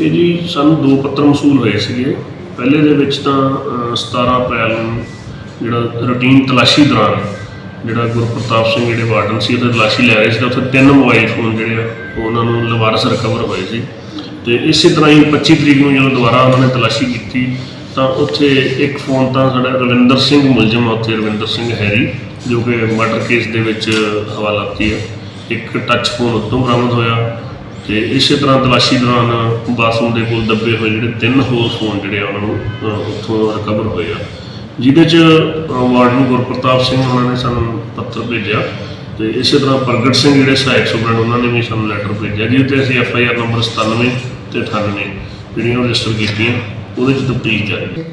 ਇਹ ਜੀ ਸਾਨੂੰ ਦੋ ਪੱਤਰ ਮਸੂਲ ਹੋਏ ਸੀਗੇ। ਪਹਿਲੇ ਦੇ ਵਿੱਚ ਤਾਂ ਅਹ, 17 ਅਪ੍ਰੈਲ ਨੂੰ ਜਿਹੜਾ ਰੂਟੀਨ ਤਲਾਸ਼ੀ ਦੌਰਾਨ ਜਿਹੜਾ ਗੁਰਪ੍ਰਤਾਪ ਸਿੰਘ ਜਿਹੜੇ ਵਾਰਡਨ ਸੀ ਉਹਦੇ ਤਲਾਸ਼ੀ ਲੈ ਰਹੇ ਸੀ ਉੱਥੇ ਤਿੰਨ ਮੋਬਾਈਲ ਫੋਨ ਜਿਹੜੇ ਆ ਉਹ ਉਹਨਾਂ ਨੂੰ ਲਵਾਰਸ ਰਿਕਵਰ ਹੋਏ ਸੀ। ਤੇ ਇਸੇ ਤਰ੍ਹਾਂ ਹੀ 25 ਤਰੀਕ ਨੂੰ ਜਦੋਂ ਦੁਬਾਰਾ ਉਹਨਾਂ ਨੇ ਤਲਾਸ਼ੀ ਕੀਤੀ ਤਾਂ ਉੱਥੇ ਇੱਕ ਫੋਨ ਤਾਂ ਸਾਡਾ ਰਵਿੰਦਰ ਸਿੰਘ ਮੁਲਜ਼ਮ ਆ ਉੱਥੇ ਰਵਿੰਦਰ ਸਿੰਘ ਹੈਰੀ ਜੋ ਕਿ ਮਰਡਰ ਕੇਸ ਦੇ ਵਿੱਚ ਹਵਾਲਾਤੀ ਹੈ। ਇੱਕ ਟੱਚ ਫੋਨ ਉੱਤੋਂ ਬਰਾਮਦ ਹੋਇਆ। ਤੇ ਇਸੇ ਤਰ੍ਹਾਂ ਤਲਾਸ਼ੀ ਦੌਰਾਨ ਬਾਥਰੂਮ ਦੇ ਕੋਲ ਦੱਬੇ ਹੋਏ ਜਿਹੜੇ ਤਿੰਨ ਹੋਰ ਫੋਨ ਜਿਹੜੇ ਆ ਉਹਨਾਂ ਨੂੰ ਉੱਥੋਂ ਰਿਕਵਰ ਹੋਏ ਆ। ਜਿਹਦੇ ਚ ਵਾਰਡਨ ਗੁਰਪ੍ਰਤਾਪ ਸਿੰਘ ਉਹਨਾਂ ਨੇ ਸਾਨੂੰ ਪੱਤਰ ਭੇਜਿਆ ਤੇ ਇਸੇ ਤਰ੍ਹਾਂ ਪ੍ਰਗਟ ਸਿੰਘ ਜਿਹੜੇ ਸਹਾਇਕ ਸੁਪਰਡੈਂਟ ਉਹਨਾਂ ਨੇ ਵੀ ਸਾਨੂੰ ਲੈਟਰ ਭੇਜਿਆ, ਜਿਹਦੇ ਤੇ ਅਸੀਂ ਐਫ ਆਈ ਆਰ ਨੰਬਰ 97 ਤੇ 98 ਜਿਹੜੀਆਂ ਰਜਿਸਟਰ ਕੀਤੀਆਂ, ਉਹਦੇ ਚ ਤਫਤੀਸ਼ ਜਾਰੀ ਹੈ।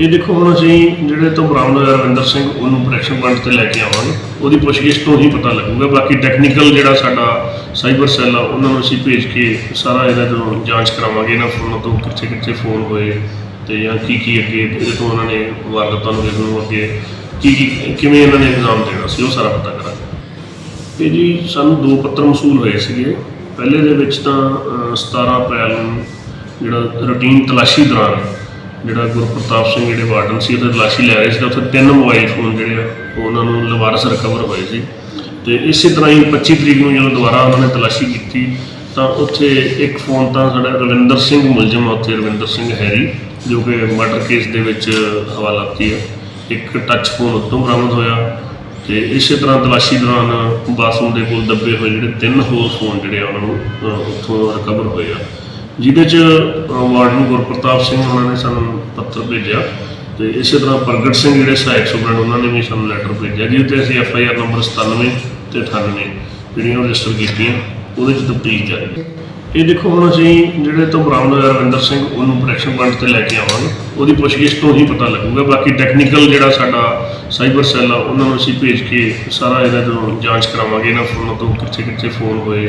ਇਹ ਦੇਖੋ ਹੁਣ ਅਸੀਂ ਜਿਹੜੇ ਤੋਂ ਬਰਾਮਦ ਰਵਿੰਦਰ ਸਿੰਘ ਉਹਨੂੰ ਪ੍ਰੋਟੈਕਸ਼ਨ ਪੁਆਇੰਟ ਤੇ ਲੈ ਕੇ ਆਵਾਂਗੇ। ਉਹਦੀ ਪੁੱਛਗਿੱਛ ਤੋਂ ਹੀ ਪਤਾ ਲੱਗੂਗਾ। ਬਾਕੀ ਟੈਕਨੀਕਲ ਜਿਹੜਾ ਸਾਡਾ ਸਾਈਬਰ ਸੈੱਲ ਆ ਉਹਨਾਂ ਨੂੰ ਅਸੀਂ ਭੇਜ ਕੇ ਸਾਰਾ ਇਹਦਾ ਜਦੋਂ ਜਾਂਚ ਕਰਾਵਾਂਗੇ ਇਹਨਾਂ ਫੋਨਾਂ ਤੋਂ ਕਿੱਥੇ ਕਿੱਥੇ ਫੋਨ ਹੋਏ ਤੇ ਜਾਂ ਕੀ ਕੀ ਅੱਗੇ ਇਹਦੇ ਤੋਂ ਉਹਨਾਂ ਨੇ ਵਾਰਦਾਤਾਂ ਨੂੰ ਇਹਨੂੰ ਅੱਗੇ ਕੀ ਕੀ ਕਿਵੇਂ ਇਹਨਾਂ ਨੇ ਇਲਜ਼ਾਮ ਦੇਣਾ ਸੀ ਉਹ ਸਾਰਾ ਪਤਾ ਕਰਾਂਗੇ। ਇਹ ਜੀ ਸਾਨੂੰ ਦੋ ਪੱਤਰ ਮਸੂਲ ਹੋਏ ਸੀਗੇ। ਪਹਿਲੇ ਦੇ ਵਿੱਚ ਤਾਂ ਅਹ, 17 ਅਪ੍ਰੈਲ ਨੂੰ ਜਿਹੜਾ ਰੂਟੀਨ ਤਲਾਸ਼ੀ ਦੌਰਾਨ ਜਿਹੜਾ ਗੁਰਪ੍ਰਤਾਪ ਸਿੰਘ ਜਿਹੜੇ ਵਾਰਡਨ ਸੀ, ਉਹਦੇ ਤਲਾਸ਼ੀ ਲੈ ਰਹੇ ਸੀ ਤਾਂ ਉੱਥੇ ਤਿੰਨ ਮੋਬਾਈਲ ਫੋਨ ਜਿਹੜੇ ਆ, ਉਹ ਉਹਨਾਂ ਨੂੰ ਲਵਾਰਸ ਰਿਕਵਰ ਹੋਏ ਸੀ। ਤੇ ਇਸੇ ਤਰ੍ਹਾਂ ਹੀ 25 ਤਰੀਕ ਨੂੰ ਜਦੋਂ ਦੁਬਾਰਾ ਉਹਨਾਂ ਨੇ ਤਲਾਸ਼ੀ ਕੀਤੀ, ਤਾਂ ਉੱਥੇ ਇੱਕ ਫੋਨ ਤਾਂ ਸਾਡਾ ਰਵਿੰਦਰ ਸਿੰਘ ਮੁਲਜ਼ਮ ਆ, ਉੱਥੇ ਰਵਿੰਦਰ ਸਿੰਘ ਹੈਰੀ, ਜੋ ਕਿ ਮਰਡਰ ਕੇਸ ਦੇ ਵਿੱਚ ਹਵਾਲਾਤੀ ਹੈ। ਇੱਕ ਟੱਚ ਫੋਨ ਉੱਤੋਂ ਬਰਾਮਦ ਹੋਇਆ ਤੇ ਇਸੇ ਤਰ੍ਹਾਂ ਤਲਾਸ਼ੀ ਦੌਰਾਨ ਬਾਥਰੂਮ ਦੇ ਕੋਲ ਦੱਬੇ ਹੋਏ ਜਿਹੜੇ ਤਿੰਨ ਹੋਰ ਫੋਨ ਜਿਹੜੇ ਆ, ਉਹਨਾਂ ਨੂੰ ਉੱਥੋਂ ਰਿਕਵਰ ਹੋਏ ਆ। ਜਿਹਦੇ ਚ ਅਹ, ਵਾਰਡਨ ਗੁਰਪ੍ਰਤਾਪ ਸਿੰਘ ਉਹਨਾਂ ਨੇ ਸਾਨੂੰ ਪੱਤਰ ਭੇਜਿਆ ਤੇ ਇਸੇ ਤਰ੍ਹਾਂ ਪ੍ਰਗਟ ਸਿੰਘ ਜਿਹੜੇ ਸਹਾਇਕ ਸੁਪਰਡੈਂਟ ਉਹਨਾਂ ਨੇ ਵੀ ਸਾਨੂੰ ਲੈਟਰ ਭੇਜਿਆ ਜਿਹਦੇ ਤੇ ਅਸੀਂ ਐਫ ਆਈ ਆਰ ਨੰਬਰ 97 ਤੇ 98 ਜਿਹੜੀਆਂ ਰਜਿਸਟਰ ਕੀਤੀਆਂ ਉਹਦੇ ਚ ਤਬਦੀਲ ਜਾਰੀ। ਇਹ ਦੇਖੋ ਹੁਣ ਅਸੀਂ ਜਿਹੜੇ ਤੋਂ ਬਰਾਮਦ ਰਵਿੰਦਰ ਸਿੰਘ ਉਹਨੂੰ ਪ੍ਰੈਕਸ਼ਨ ਪੁਆਇੰਟ ਤੇ ਲੈ ਕੇ ਆਵਾਂਗੇ ਉਹਦੀ ਪੁੱਛਗਿੱਛ ਤੋਂ ਹੀ ਪਤਾ ਲੱਗੂਗਾ ਬਾਕੀ ਟੈਕਨੀਕਲ ਜਿਹੜਾ ਸਾਡਾ ਸਾਈਬਰ ਸੈੱਲ ਆ ਉਹਨਾਂ ਨੂੰ ਅਸੀਂ ਭੇਜ ਕੇ ਸਾਰਾ ਇਹਦਾ ਜਦੋਂ ਜਾਂਚ ਕਰਾਵਾਂਗੇ ਇਹਨਾਂ ਫੋਨਾਂ ਤੋਂ ਕਿੱਥੇ ਕਿੱਥੇ ਫੋਨ ਹੋਏ